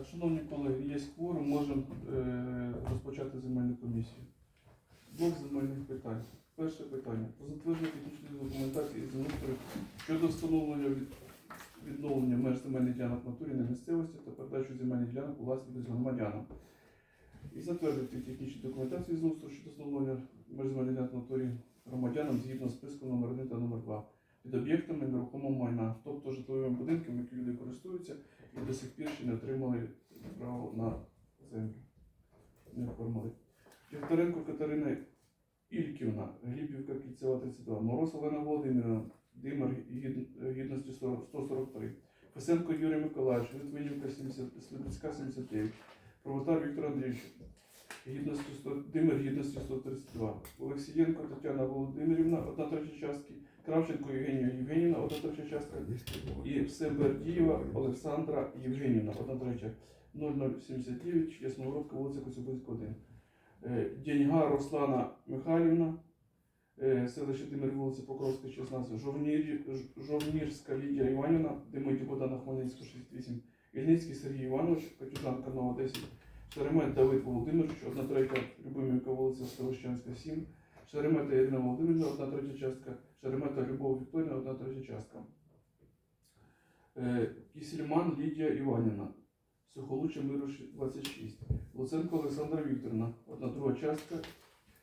Так, шановні колеги, є кворум, можемо е, розпочати земельну комісію. Блок земельних питань. Перше питання. Про затвердження технічної документації з щодо встановлення відновлення меж земельних ділянок натурі на місцевості та передачу земельних ділянок у власність громадянам. І затвердити технічну документацію з землеустрою щодо встановлення меж земельних ділянок натурі громадянам згідно списку номер 1 та номер 2 під об'єктами нерухомого майна, тобто житловими будинками, які люди користуються і до сих пір ще не отримали право на землю. Не оформили. Вівторенко Катерина Ільківна, Глібівка Кільцева 32, Мороз Олена Володимирівна, Димар гід- гідності 143, Фесенко Юрій Миколаївич, Литвинівка 70, Слобідська 79, Провотар Віктор Андрійович, гідності 100, Димир гідності 132, Олексієнко Тетяна Володимирівна, одна третя частки, Кравченко Євгенія Євгенівна, одна третя частка, і Всебердієва Олександра Євгенівна, одна третя, 0079, Ясногородка, вулиця Коцюбинська, 1. Е, Деньга Руслана Михайлівна, е, селище Димир, вулиця Покровська, 16, Жовнір, Жовнірська Лідія Іванівна, Димиті Богдана Хмельницька, 68, Ільницький Сергій Іванович, Катюжанка Нова, 10, Шеремет Давид Володимирович, одна третя, Любимівка, вулиця Ставищанська, 7, Шеремета Ірина Володимирівна, одна третя частка, Шеремета Любов Вікторівна, одна третя частка. Е, Кісельман Лідія Іванівна, Сухолуччя Миру 26, Луценко Олександра Вікторівна, одна друга частка,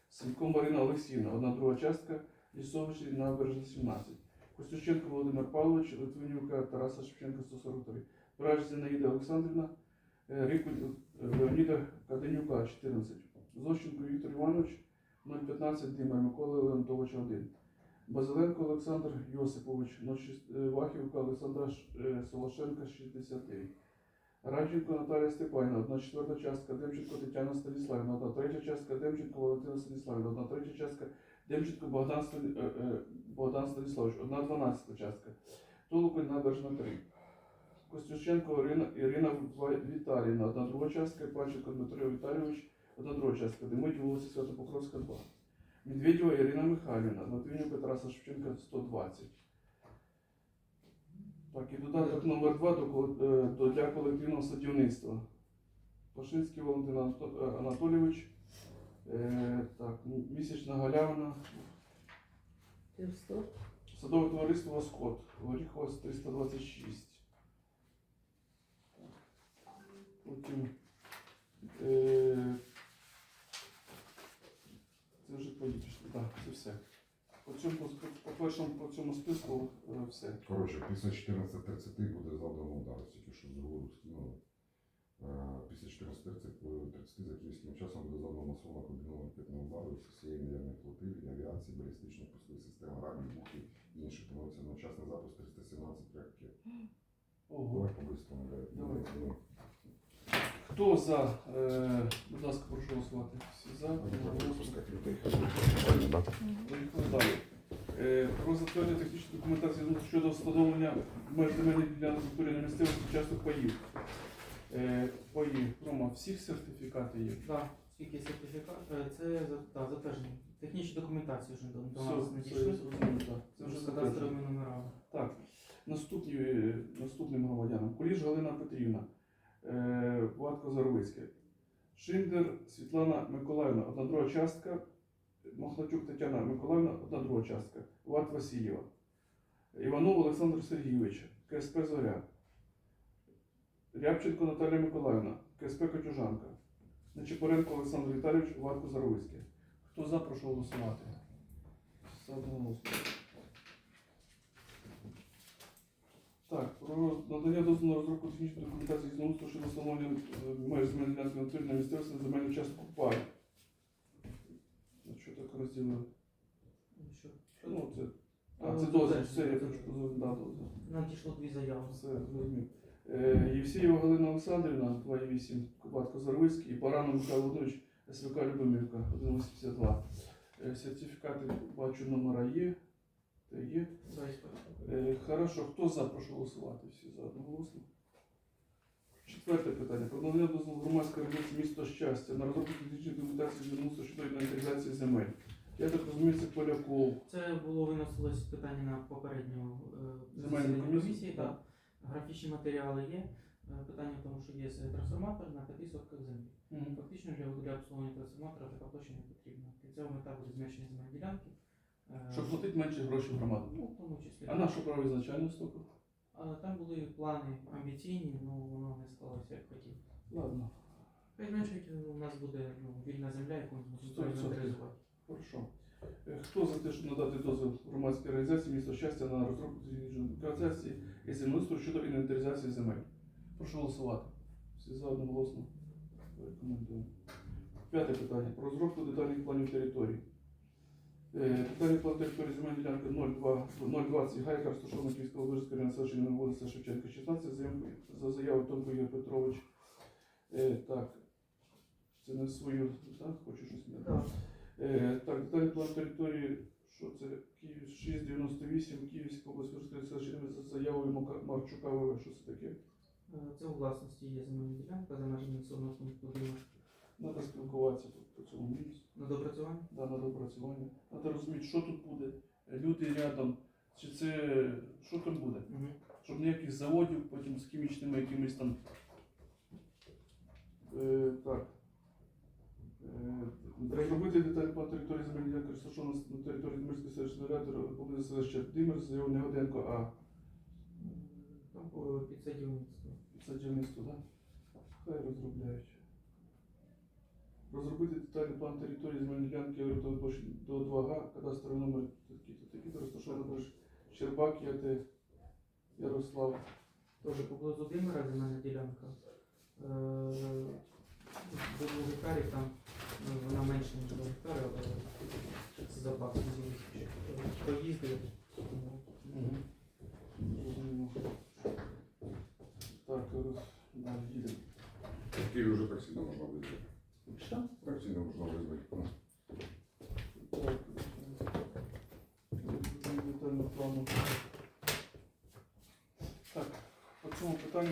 Сенко Марина Олексіївна, одна друга частка, Лісович набережна 17, Костюченко Володимир Павлович, Литвинівка Тараса Шевченка 143, Брач Зінаїда Олександрівна, е, е, Леоніда Каденюка 14, Зощенко Віктор Іванович, 015 Димар Микола Леонтовича 1. Базиленко Олександр Йосипович, 06, е, Вахівка Олександра е, Солошенка 69. Радченко Наталія Степанівна, одна четверта частка, Демченко Тетяна Станіславівна, одна третя частка, Демченко Валентина Станіславівна, одна третя частка, Демченко Богдан, е, Богдан Станіславович, одна дванадцята частка, Толоконь Набережна 3. Костюченко Ірина, Ірина Віталіївна, одна друга частка, Панченко Дмитро Віталійович, частка, Демидів вулиця Святопокровська 2. Медведєва Ірина Михайлівна, Латвинюка Тараса Шевченка 120. Так, і додаток номер 2 до, кол- е, для колективного садівництва. Пашинський Валентин е, Анатолійович. Е, так, місячна галявина. Садове товариство Восход. Горіхова 326. Потім. Е, це вже поїдеш. Так, це все. По, цьому, по, першому по цьому списку е, все. Коротше, після 14.30 буде завдано удар, тільки що з голову скинули. Е, Після 14.30 за київським часом буде завдано масово комбінований ракетний удар з усієї наявної флотилії, авіації, балістичних пускових систем, раків, бухів і інших планується одночасний запуск 317 ракет. Ого. Давай по-бистрому, блядь. Давай. Хто за? Е, будь ласка, прошу голосувати. Всі за. Поїхали далі. Е, Про затвердження технічної документації щодо встановлення меж земельних ділянок культури на місцевості часток паїв. Е, Паї, Рома, всіх сертифікати є. Да, скільки сертифікат, е, це за- да, затвердження. Технічні документації вже до, до Все, нас це надійшли. зрозуміло, так. Це вже з кадастровими номерами. Так, наступні, е, наступним громадянам. Куліш Галина Петрівна, е, Ватко Заровицьке. Шиндер Світлана Миколаївна, одна друга частка. Махнатюк Тетяна Миколаївна, одна друга частка. Ват Васильєва. Іванов Олександр Сергійович, КСП Зоря. Рябченко Наталія Миколаївна, КСП Катюжанка. Нечипоренко Олександр Віталійович, Ватко Заровицьке. Хто за, прошу голосувати. За одноголосно. Так, про надання дозволу на розробку технічної документації з наустрою щодо встановлення е, меж земельної ділянки натурі на місцевості на земельну частку пай. Ну, що так розділили? Ну, Що? Ну, це. А, Ну, це це дозвіл, все, я хочу дозвіл, да, дозвіл. Надійшло дві заяви. Все, зрозумів. Е, Євсієва Галина Олександрівна, 2,8, Кубатко Зарвицький, і Баранов Михайло Володимирович, СВК Любомирка, 1,82. Е, Сертифікати, бачу, номера є. Є. Е, Хорошо, хто за, прошу голосувати. Всі за одноголосно. Четверте питання. Про надання дозволу громадської організації місто щастя на розробку технічної документації звернувся щодо інвентаризації земель. Я так розумію, це Поляков. Це було виносилось питання на попередню е, Земельну комісію, комісії. так. Графічні матеріали є. Е, Питання в тому, що є трансформатор на 5 сотках землі. Фактично для, для обслуговування трансформатора така площа не потрібна. Для мета буде зменшення земельної ділянки. Е, Щоб платити менше грошей громаду. Ну, в тому числі. А на що право ізначально? А, Там були плани амбіційні, але воно не склалося як хотів. Ладно, Хай у нас буде ну, вільна земля, яку ми інвентаризувати. хорошо. Е, Хто за те, щоб надати дозвіл громадській організації місто щастя на розробку документації і землеустрою щодо інвентаризації земель? Прошу голосувати. Всі за одноголосно рекомендуємо. П'яте питання. Про розробку детальних планів території. Е, Детальний план території земельної ділянки 02 020 Гайка, розташована Київського Вижського району селища вулиця Шевченка, 16, за заявою Томко Ігор Петрович. Е, Так, це не свою, так, хочу щось не Так. Е, Так, детальний план території, що це Київ 698, Київська область, Вижська селища за заявою Марчука ВВ, що це таке? Це у власності є земельна ділянка за межами населеного пункту. Треба спілкуватися тут по цьому місці. На допрацювання. да, на допрацювання. Треба розуміти, що тут буде, люди рядом, чи це що там буде. Угу. Щоб ніяких заводів потім з хімічними якимись там. Е, так. Е, розробити деталь по території земельної ділянки, на території Димирської селищної ради, поблизу селища Димир, заяву Негоденко, а Там по- під садівництво. садівництво, так? Хай розробляють. Розробити детальний план території земельної ділянки до 2 га, кадастровий номер такі-то, такі-то, розташовано Щербак, Яти, Ярослав. Теж поблизу Димира земельна ділянка. Е, До 2 гектарів там ну, вона менше, ніж 2 гектари, але це запас можливості. Проїзди. тому Мгм. Зрозуміло. Так, роз... далі їдемо. В Києві вже таксі не можна визвати. Що? Не можна визвати. Так. Так, по цьому питанню,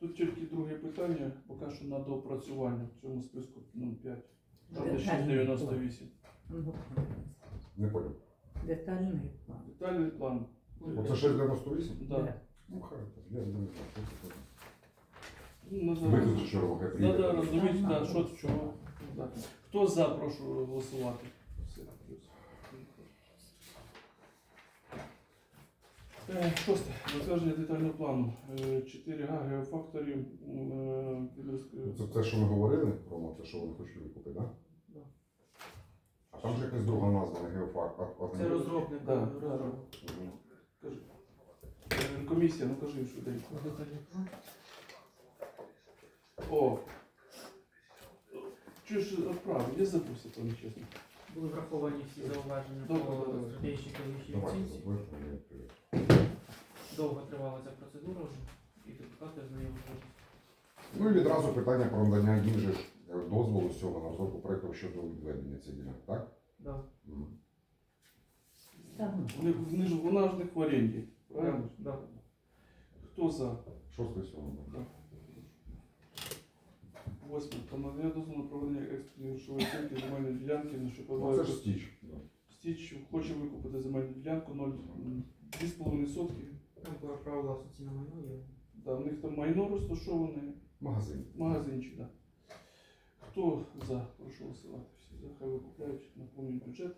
тут тільки друге питання, поки що на доопрацювання в цьому списку 05. Жовтий Детальний 698. Ну, Не понял. Детальний план. Детальний план. Оце 698? Да. Ну, хорошо. Я не знаю, тут що хай приїде. да, розумієте, що чого. Да. Хто за, прошу голосувати. Е, Шосте. Затвердження детального плану. Е, 4Г геофакторів. е, Це те, що ми говорили, Рома, це що вони хочуть викупити, так? Да. А там же якась друга назва, не геофак. а- а- Це розробник. Да, да, Кажи. Комісія, ну кажи швиденько. Детальний. О. Чого ж відправив? Я забувся, то нечесно. Були враховані всі зауваження Добре, по стратегічній екологічній Давайте оцінці. Довго тривала ця процедура вже, і депутати знайомили. Ну і відразу питання про надання їм же ж е, дозволу з цього на розробку проєкту щодо відведення цієї ділянки, так? Да. Мгм. Вони, вони ж, вона ж не в оренді, правильно? Да. Хто за? Шосте сьоме. Восьме. Про надання дозволу на проведення експертної грошової оцінки земельної ділянки на що Ну, це ж стіч. да. Стіч хоче викупити земельну ділянку 0,2,5 сотки. Там про право власності на майно є. Да, в них там майно розташоване, Магазин. магазинчик. Да. Хто за? Прошу голосувати. Всі за, хай викупляють, наповнюють бюджет.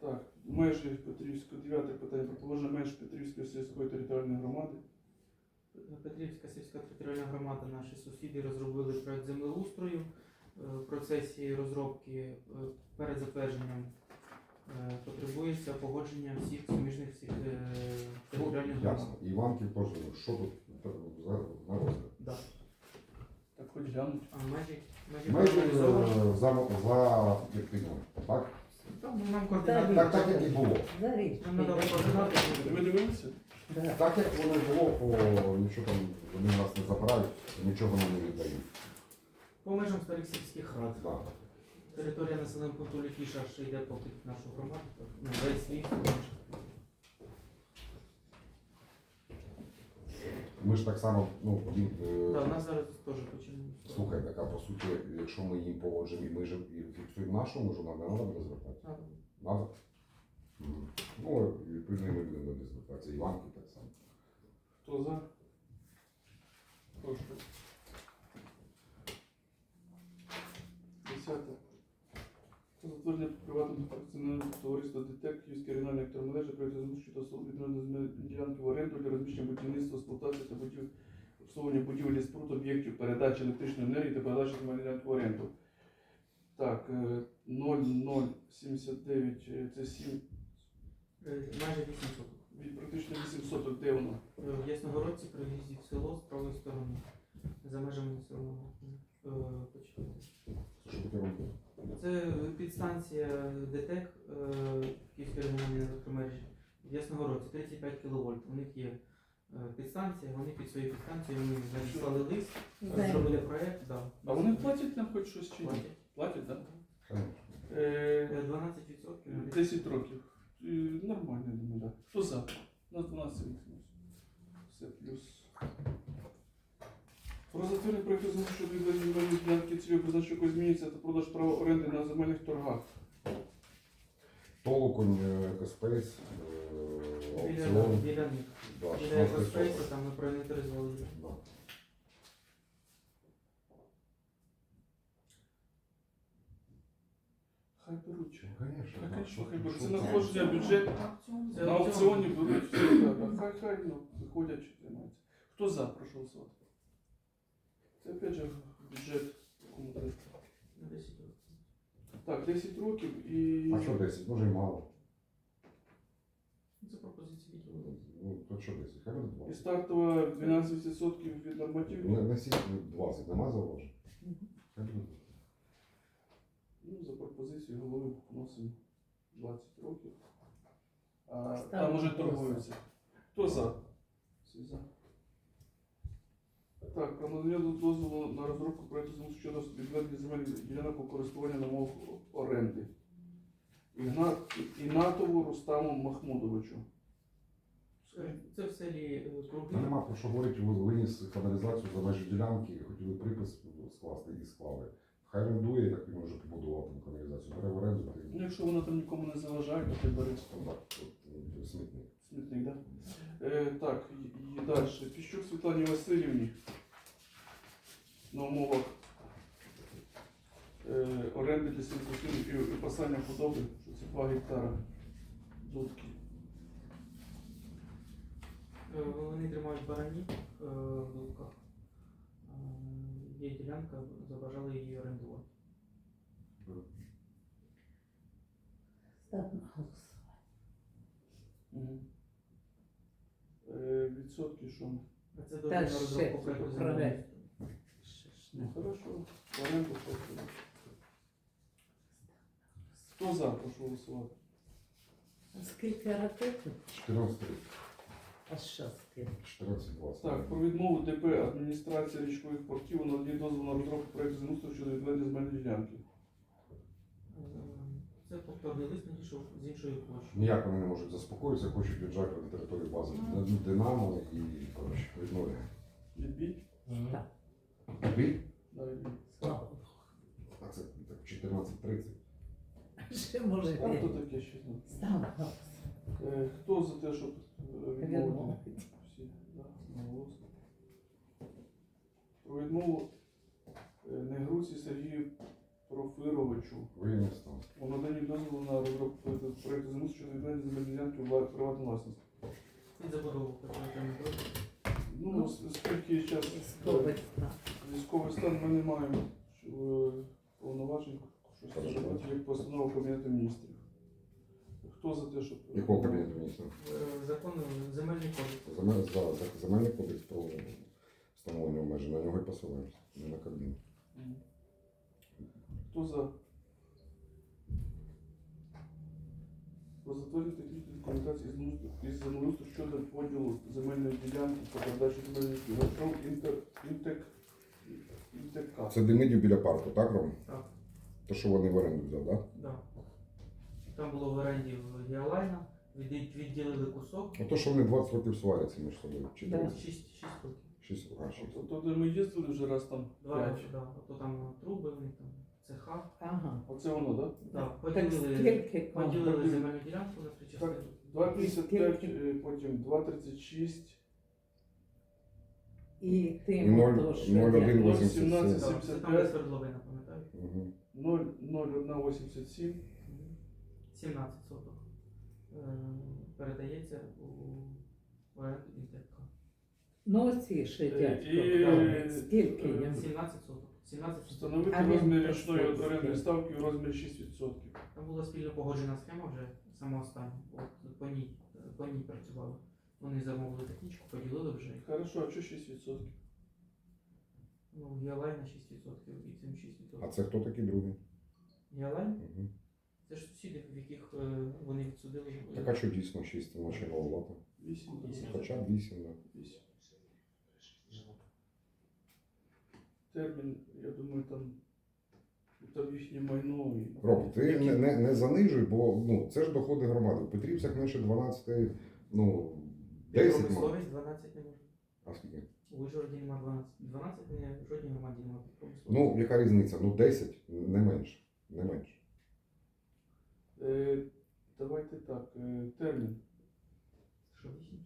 Так, межі Петрівської, дев'яте питання про положення меж Петрівської сільської територіальної громади. Петрівська сільська територіальна громада, наші сусіди розробили проект землеустрою. Е, В процесі розробки е, перед затвердженням е, потребується погодження всіх суміжних всіх територіальних ясно. громад. Іванків теж, що тут за, на розгляд? Да. Так хоч глянуть. А межі, межі Межі за, за Пірпінем, так? Там ну, нам координати. Так, так як і було. за річ. Нам надали координати. Ви дивилися? Да. Так як воно було, по нічого там вони нас не забирають, нічого нам не віддають. По межам старих сільських рад. Да. Територія населеного пункту Літіша ще йде по під нашу громаду. Ну, весь свій. Ми ж так само, ну, їм, е, Так, у нас зараз теж починаємо. слухай, така по суті, якщо ми їм погоджуємо, і ми ж і фіксуємо нашу межу, нам не треба буде звертатися. Надо. Надо? Мгм. Ну, ними будемо дислокуватися. Іванки так само. Хто за? Прошу. Десяте. Затвердження приватного акціонерного товариства ДТЕК Київської регіональної електромережі приватизму щодо відновлення ділянки в оренду для розміщення будівництва, експлуатації та будів... обслуговування будівлі споруд, об'єктів передачі електричної енергії та передачі земельної ділянки в оренду. Так, е, 0079 е, це 7 Майже 8 соток. практично 8 соток, де воно? Е, В Ясногородці при в'їзді в село з правої сторони. За межами населеного. Е, почекайте. Що таке робити? Це підстанція ДТЕК е, Київської регіональної електромережі в Ясногородці 35 кВт. У них є е, підстанція, вони під своєю підстанцією ми надіслали лист, Землю. зробили проєкт, да. А вони платять нам хоч щось чи ні? платять. Платять, так? Е, Е, 12% на 10. 10 років. Е, Нормально, я думаю, так. Хто за? На 12 відкнувся. Все плюс. Про затвердження проєкту щодо відведення земельної ділянки призначення якої змінюється та продаж права оренди на земельних торгах. Толоконь, е, Екоспейс, е, Біля, аукціон. біля них. Да, Біля 16 Екоспейсу там ми проінвентаризували. Да. Хай беруть. Ну, конечно, Так, да, а що хай ну, беруть? що Це там? надходження бюджет. Це На аукціоні беруть все, так, так. Хай хай ну, виходять чи займаються. Хто за, прошу голосувати. Це опять же бюджет. якому треба. На 10 років. Так, 10 років і. А що 10? Може і мало. Це пропозиція відділу. Ну, то що 10? Хай буде І 20. стартова 12% від нормативів. Не, несіть 20, нема зауважень? Мгм. Хай буде 20. За пропозицією голови вносимо 20 років. А там уже торгуються. Хто за? Всі за. Так, про надання дозволу на розробку проєкту щодо відведення земельних ділянок у користування на мовах оренди. Ігнат, Ігнатову Рустаму Махмудовичу. Це в селі е, Та нема про що говорити, ви виніс каналізацію за межі ділянки, хотіли припис скласти і склали. Хай орендує, як він вже побудував там каналізацію. Бере в оренду, Ну, якщо вона там нікому не заважає, то ти бери Стандарт, от, ну, смітник. смітник, да? Е, так, і, і далі. Піщук Світлані Васильівні на умовах е, оренди для сільськогосподарських і випасання худоби, що це 2 гектара дудки. Е, Вони тримають баранів е, в дудках. Є ділянка, забажали її орендувати. Ставимо на голосування. Угу. Е, відсотки що? А це Та ще розробку проекту проект. Ще ж Ну, хорошо, в оренду просто. Хто за, прошу голосувати. А Скільки ракет? 14, А що? 14, 20. Так, про відмову ДП адміністрації річкових портів на надає дозволу на розробку проєкту землеустрою щодо відведення земельної ділянки. Е, Це повторний лист надійшов з іншої площі. Ніяк вони не можуть заспокоїтися, хочуть віджати на території бази Динамо і коротше, відновлює. Відбій? Так. Да, відбій. Слава Богу. А це так 14.30. Ще може А хто таке ще знає? Голосування. Е, Хто за те, щоб е, відмовити? Відмовити. Всі, да, одноголосно. Про відмову е, Негруці Сергію Профировичу там. у наданні дозволу на розробку проєкту землеустрою щодо відведення земельної ділянки у приватну власність. Під забудову. Ну, оскільки зараз Військовий стан. ми не маємо е, повноважень, щось зробити, як постанова Кабінету міністрів. Хто за те, щоб... Якого кабінету міністра? Е, Закон е, земельний кодекс. Земельний кодекс про встановлення обмежень. На нього і посилаємося. Не на Кабмін. Хто за? Про затвердження технічної документації із землеустрою- щодо поділу земельної ділянки та передачі ділянки. Інтер, інтек. Це Демидів біля парку, так, Ром? Так. То, що вони в оренду взяв, так? Да. Там було в оренді в Діалайна, від- відділили кусок. А то, що вони 20 років сваряться між собою. Чи Да. 30? 6, 6 років. 6 а, 6. То, то, ми їздили вже раз там Два п'ять. роки, да. А то там труби, у них там цеха. Ага. Оце воно, так? Да. Так Поділили, скільки поділили земельну ділянку на три частини. 2,55, е, потім 2,36, І І тим, ноль- то, що ноль один. ноль 87. Да, Це там п'ять, де свердловина, пам'ятаєш? Угу. 0,0187, 17 соток. Е, Передається у оренду Інтерка. Ну, оці ще Е, дядько. і- Скільки е, йому? 17 соток. 17 соток. Встановити А він розмір річної скільки? орендної ставки у розмірі 6%. Там була спільно погоджена схема вже сама остання. От по ній, по ній працювали. Вони замовили технічку, поділили вже. Хорошо, а що 6%? Ну, Гіалай на 6% і цим 6%. А це хто такий другий? Гіалай Угу. це ж сусіди, в яких е, вони відсудили. е, Так а що дійсно 6 начинова лата? 8. Вісім. Хоча б 8, да. 8. Термін, я думаю, там, там їхнє майно. і- Роб, ти Які- не, не, не занижуй, бо ну, це ж доходи громади. В Петрівцях наче 12, ну, 10 мав. Промисловість 12 не може. А скільки? У Ужгороді нема 12. 12 не в жодній громаді немає промисловості. Ну, яка різниця? Ну, 10, не менше. Не менше. Е, давайте так, е, термін. Що 8?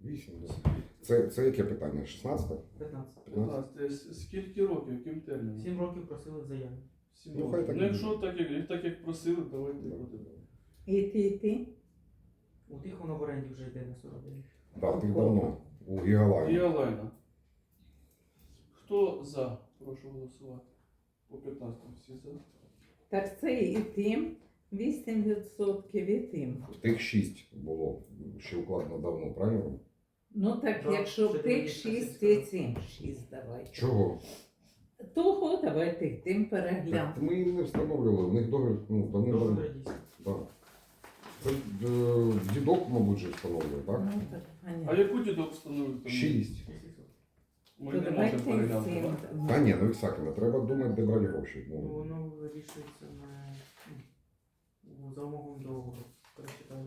8, да. Це, це яке питання? 16? 15. 15. Е, Скільки років, яким терміном? 7 років просили в заяві. Сім Ну, років. хай так ну якщо так як, так як просили, давайте Да. будемо. І ти, і ти? У тих воно в оренді вже йде на 49. Так, ти давно. У. І Олена. Хто за? Прошу голосувати. По 15 всі за. Так це і тим 8% і тим. В тих 6 було ще укладено давно, правильно? Ну так, Да, якщо ще тих 6 сільська. і цим 6 давай. Чого? Того давайте тим Так переглянемо. ми їм не встановлювали, в них договір, ну, давно. Договір дійсно. Да. Це е, дідок, мабуть, же встановлює, так? Ну так, А понятно. яку дідок? 6. 600. Ми То не давайте можемо переглянути. цим. Та ні, ну Ісакіна, треба думати, де брати гроші. Ну, Ну, воно вирішується на ну, за договору. Перечитаю.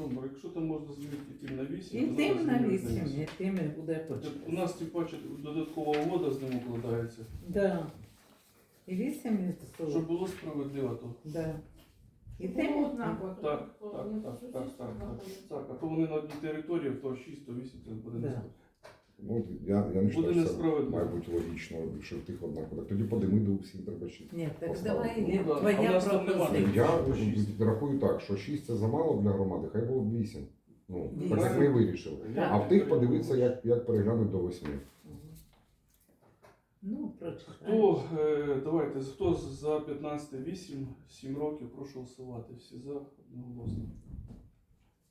Ромбер, якщо там можна змінити тим на 8, І то тим на змінити 8, і тим і буде Так, У почати. нас тим паче додаткова угода з ним укладається. Да. І 8 Щоб було справедливо, то Да. І тим однаково. так, так, так, так, так, так, так. А то вони на одній території, то 6, то 8, це буде Да. не ну я, я не Буде вважаю, що це несправедливо. має бути логічно, що в тих однаково. Так тоді подими до всіх треба 6. Ні, так Поставили. давай Ну, да. А в твоя нас там нема пропозиція. Я рахую так, що 6 це замало для громади, хай було б 8. Ну, так як ми вирішили. А в тих подивитися, як, як переглянуть до 8. Ну, прочитай. Хто, е, давайте, хто за 15 8, 7 років, прошу голосувати. Всі за одноголосно.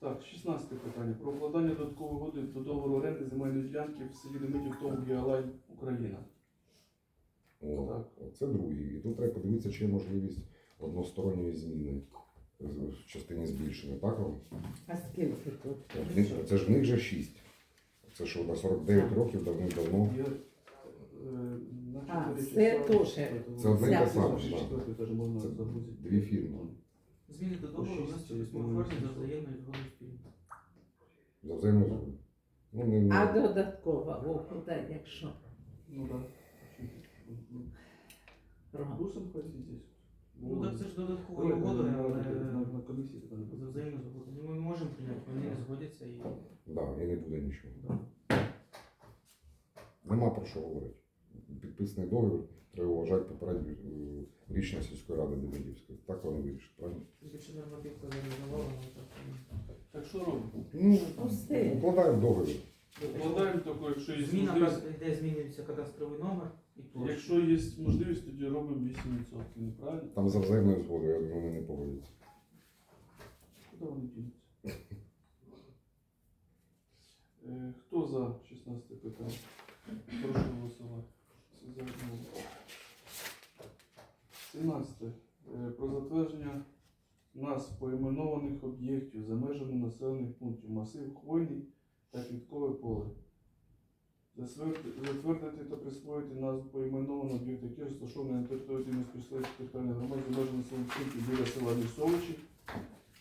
Так, 16 питання. Про укладання додаткової угоди до договору оренди земельної ділянки в селі Демидів ТОВ Гіалайн, Україна. О, Так. це другий. І тут треба подивитися, чи є можливість односторонньої зміни в частині збільшення. Так? Ром? А скільки тут? В них- Це ж в них же 6. Це що на 49 років давним-давно. Е, на А, чотири це теж. Це одне й те саме. Ще да. теж можна Це загрузити. дві фірми. Зміни до договору вносяться я формі за взаємною згодою сторін. За взаємною згодою. Ну, не, не. А додаткова угода, якщо. Ну так. Ром, Бусом ходить здесь. Ну так це ж додаткова угода, але на- комісії тоді за взаємну згоду. Ну, Ми можемо прийняти, вони не згодяться і Да, і не буде нічого. да. Нема про що говорити. Підписаний договір, треба вважати попередню е, рішення сільської ради Демидівської. Так вони вирішать, правильно? більше нормативка зареєструвала, так. ну, що робимо? Ну, Пусти. укладаємо договір. Вкладаємо таке, якщо є Зміна можливість. кад- де змінюється кадастровий номер і площа. Якщо є можливість, тоді робимо 8%, неправильно? Там за взаємною згодою, я думаю, вони не погодяться. Куди вони дінуться? Е, Хто за 16 питання? Прошу голосувати. За. 17. Е, Про затвердження нас поіменованих об'єктів за межами населених пунктів масив хвойний та квіткове поле. Затвердити та присвоїти назву поіменованого об'єкту, який розташований на території Дімської територіальної громади за межами населених пунктів біля села Лісовичі,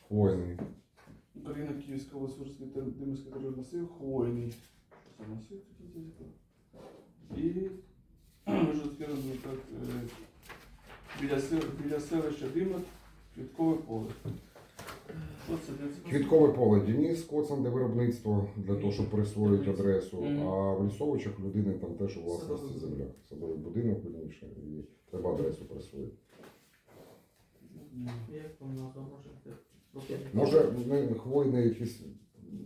Хвойний. Україна, Київська Сурський та Димський державний масив, хвойний. Це масив такий? І вже таке так, е, біля, сел- біля селища Димок, квіткове поле. Що це для цього? Квіткове поле Дініс Коцан, де виробництво для того, щоб присвоїти адресу. Мгм. А в лісовичах у людини там теж у власності Садовий земля. Садовий будинок вірніше, і треба адресу присвоїти. Ну, Як там назва може бути? Пропонуйте. Може, ми хвойний якийсь,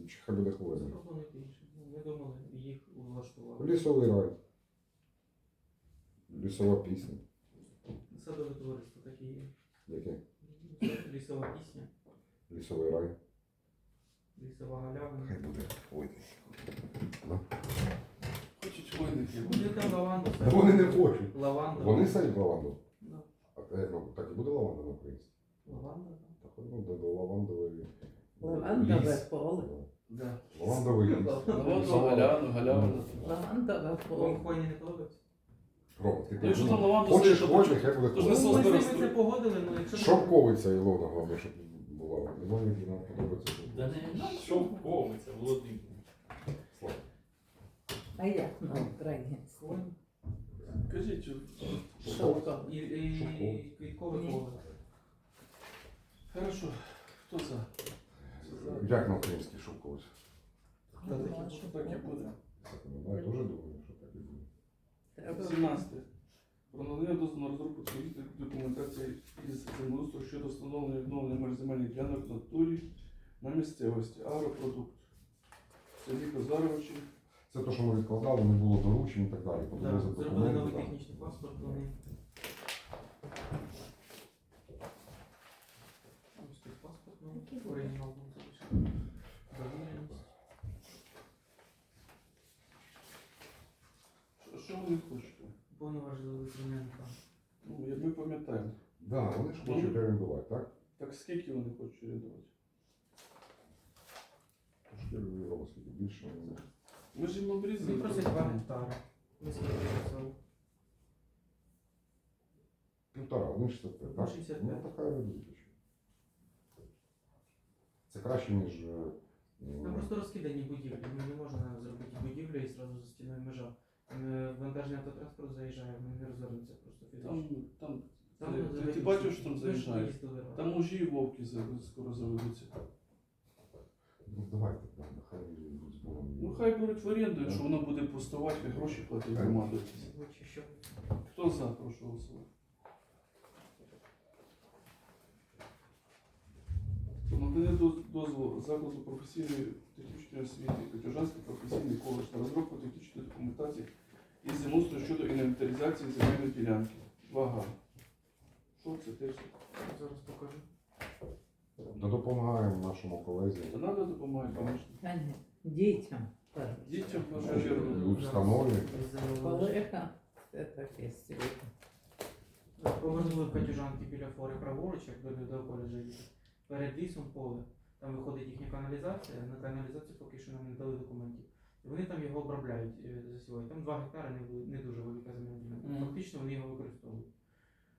чи хай буде хвойний. Інше. Ну, Ми думали, їх влаштували. Лісовий рай. Лісова пісня. Садове товариство таке є. Яке? Лісова пісня, Лісовий рай. лісова галявина. Хай буде хвойний. Хочуть хвойники. Буде там лаванда. Та Вони не хочуть. Лаванда. Вони садять лаванду. Да. А е, ну, так і буде лаванда на українській. Лаванда, да. Так, ну, до, до лавандової. Лавандове ліс. поле. Да. Лавандовий ліс. Лаванду, Лісова- галяну, галявина. Лавандове поле. Вам хвойні не подобається? Рома, ти Ну, якщо там подумай. лаванду Хочеш стоїть, то хвойний, хай буде то ж Ну, не ми з ними це погодили, але якщо... Шовковиця Ілона, головне, щоб була. Ілоні нам подобається. Да не шовковиця, Володимир. Слава. А як на українську? Кажіть, Шовкове. І, квіткове поле. хорошо, хто за? Як на українській шовковиця? Та таке, що так і буде. Я теж думаю, що так і буде. Треба 17. Про надання дозволу на розробку технічної документації із землеустрою щодо встановлення відновлення меж земельних ділянок в натурі на місцевості. Агропродукт. Сергій Козаровичі. Це те, що ми відкладали, не було доручень і так далі. Да, Подивилися зробили документи. новий так. технічний паспорт, вони... Що- Що вони хочуть? Повноважили Клименка. Ну, як ми пам'ятаємо. Да, вони ж хочуть орендувати, так? Так скільки вони хочуть орендувати? Трошки Рома, скільки більше. ну, Ми ж їм обрізали. Він просить 2 гектари. Ми скільки записали? Півтора, один 65, так? 65. Ну, така розліч. Це краще, ніж... е, м, Там просто розкидані будівлі. Ми не можна зробити будівлю і зразу за стіною межа. Вантажний автотранспорт заїжджає, ми не розвернемося просто Там, фізично. там, Там ти- не ти заведеться. бачив, що там Ми ж заїжджають? їздили раз. там мужі і вовки за- скоро заведуться. Ну, давайте, там, нехай будуть з Ну хай беруть в оренду, якщо воно буде пустувати, хай гроші платить громаду. Чи що? Хто за, прошу голосувати. Надання дозволу закладу професійної технічної освіти Котюжанський професійний коледж на розробку технічної документації із землеустрою щодо інвентаризації земельної ділянки. Вага. Що це теж? Зараз покажу. Да допомагаємо нашому колезі. Та треба допомагати, звісно. Дітям. так. Дітям в першу чергу. Ну. Колега, це таке світ. Повернули Катюжанки біля фори праворуч, як до, до коледжа їхати. Перед лісом поле. Там виходить їхня каналізація. На каналізацію поки що нам не дали документів. І вони там його обробляють е, засівають. Там 2 гектари не, не дуже велика ділянка. Мгм. Фактично вони його використовують.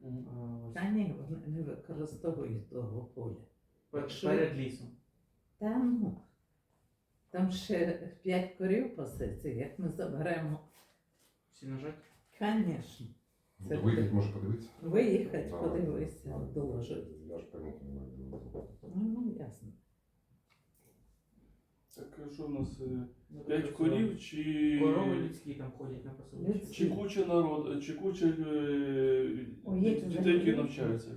Ось. Та ні, вони не використовують того поля. Якщо- Перед лісом. Та ну, там ще п'ять корів пасеться, як ми заберемо. Всі нажать. Звісно. Це Виїхати може подивитися? Виїхати, Да. подивися, Да. доложити. Я ж поняття не маю. воно. Ну, ясно. Так а що в нас? е, Ну, П'ять корів чи. Корови людські там ходять на пасовищі. Людські. Чи куча народ, чи куча е, Ой, дітей, взагалі. які навчаються?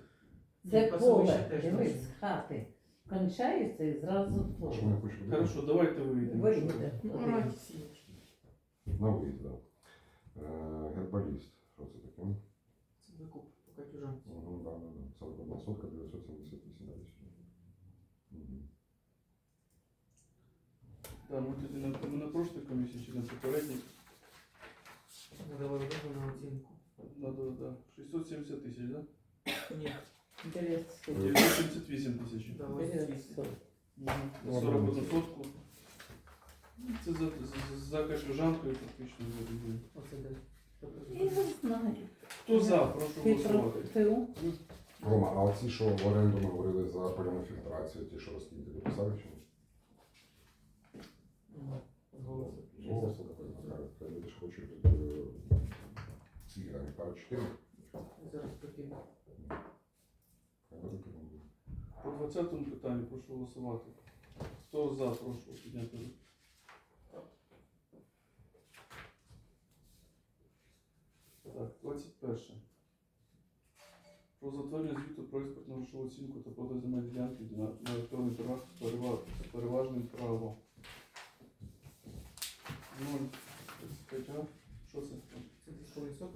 Це пасовище поле, теж дивись, точно. хати. Кончається і зразу Що поле. Хорошо, давайте вийдемо. Вийде. Ну, подивись. На виїзд, так. Е, Гербаліст. Що це таке? Це викуп по Катюжанці. Угу, да, да, да. 41 сотка, 978 тисяч. Мгм. Да, ми тоді на, ми на прошлій комісії чи на попередній. Надавали дозвіл на оцінку. Надо, да. 670 тисяч, да? Ні, 900. 978 тисяч. да, ось ці. 900. Мгм. Ну, 41 добре. сотку. Це за, за, за капюжанкою фактично зарядили. Оце де. Я знаю. Хто за, прошу Ти про голосувати. ТУ? Рома, а оці, що в оренду ми говорили за поляну фільтрацію, ті, що розкиньте, дописали чи ні? Голосу, так, люди ж хочуть е, скільки там, гектар 4? Зараз таке. По 20 питанню прошу голосувати. Хто за, прошу підняти руку. Так, 21. Про затворення звіту про експертну грошову оцінку та продаж земельної ділянки на електронний торгах з переважним правом. 0. Що це? Це 100%.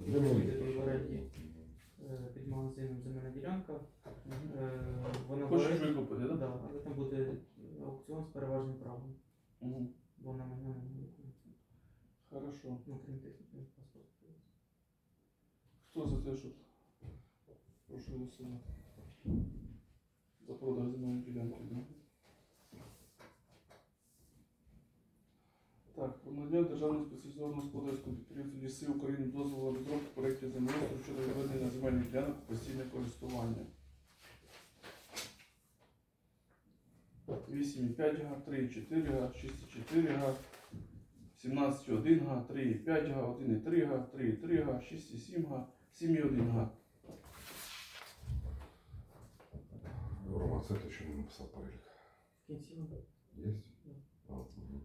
Ліси України дозволу розробку проєктів землеустрою щодо відведення земельних ділянок у постійне користування. 8,5 га, 3,4 га, 6,4 га, 17,1 га, 3,5 га, 1,3 га, 3,3 га, 6,7 га, 7,1 га. Рома, це ти ще не написав перелік. В кінці Є? А, мгм.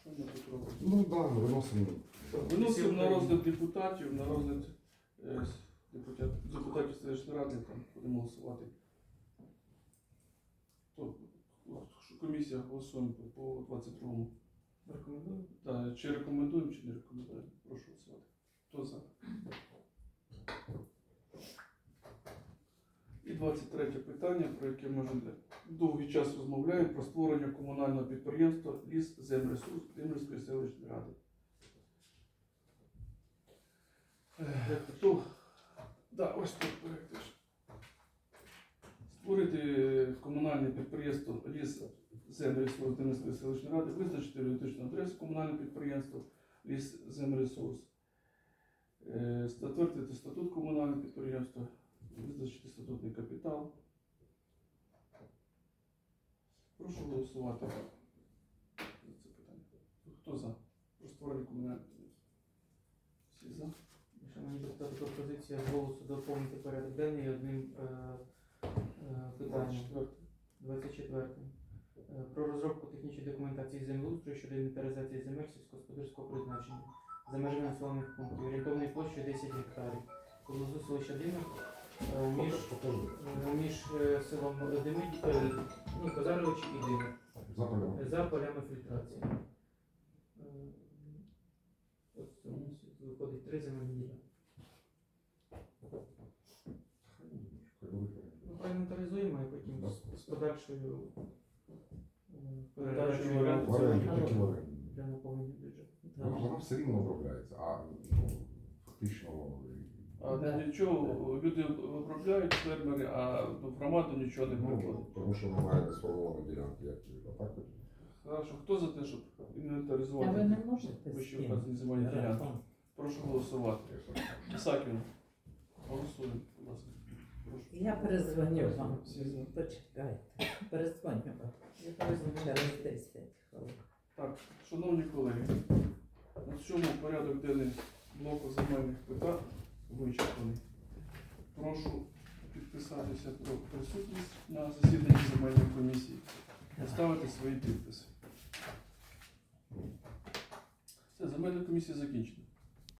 Що ми тут робимо? Ну так, да, виносимо. Виносимо на розгляд депутатів, на розгляд е, депутат- депутатів селищної ради, там будемо голосувати. То, що комісія голосуємо по, по 22-му. рекомендую. Да, чи рекомендуємо, чи не рекомендуємо. Прошу голосувати. Хто за? І 23 питання, про яке ми вже довгий час розмовляємо, про створення комунального підприємства Ліс Земресурс Димирської селищної ради. Е, Хто? Да, ось тут проект теж. Створити комунальне підприємство Ліс Земресурс Димирської селищної ради, визначити юридичну адресу комунального підприємства Ліс Земресурс, Е, затвердити статут комунального підприємства, визначити статутний капітал. Прошу голосувати за це питання. Хто за? Про створення комунального. Всі за? Шановні депутати, пропозиція голосу доповнити порядок денний одним е, е, питанням. 24. 24. Е, Про розробку технічної документації землеустрою щодо інвентаризації земель сільськогосподарського призначення за межами населених пунктів орієнтовною площею 10 гектарів. Поблизу селища Димок е, між, Покажи. е, між е, селом Дими, е, ну, Козарович і Димок За полем. е, за полями фільтрації. Е, От у нас виходить три земельні ділянки. Ну, проінвентаризуємо і потім Да. з, з подальшою е, Передачею передачею в оренду. В оренді, Але- тільки в оренді. для наповнення бюджету. Ну, Вона все рівно обробляється, а ну, фактично А Да. нічого, люди обробляють фермери, а до громади нічого не приходить. ну, тому що немає не сформованої ділянки, як а так. Хорошо, хто за те, щоб А ви інвентаризувати не можете скинути? земельні ділянки? Прошу голосувати. Ісаківна, голосуємо, будь ласка. Прошу. Я перезвоню вам. Почекайте. Перезвоню вам. Я перезвоню. Через 10 хвилин. Так, шановні колеги, на цьому порядок денний блоку земельних питань вичерпаний. Прошу підписатися про присутність на засіданні земельної комісії, поставити свої підписи. Все, земельна комісія закінчена.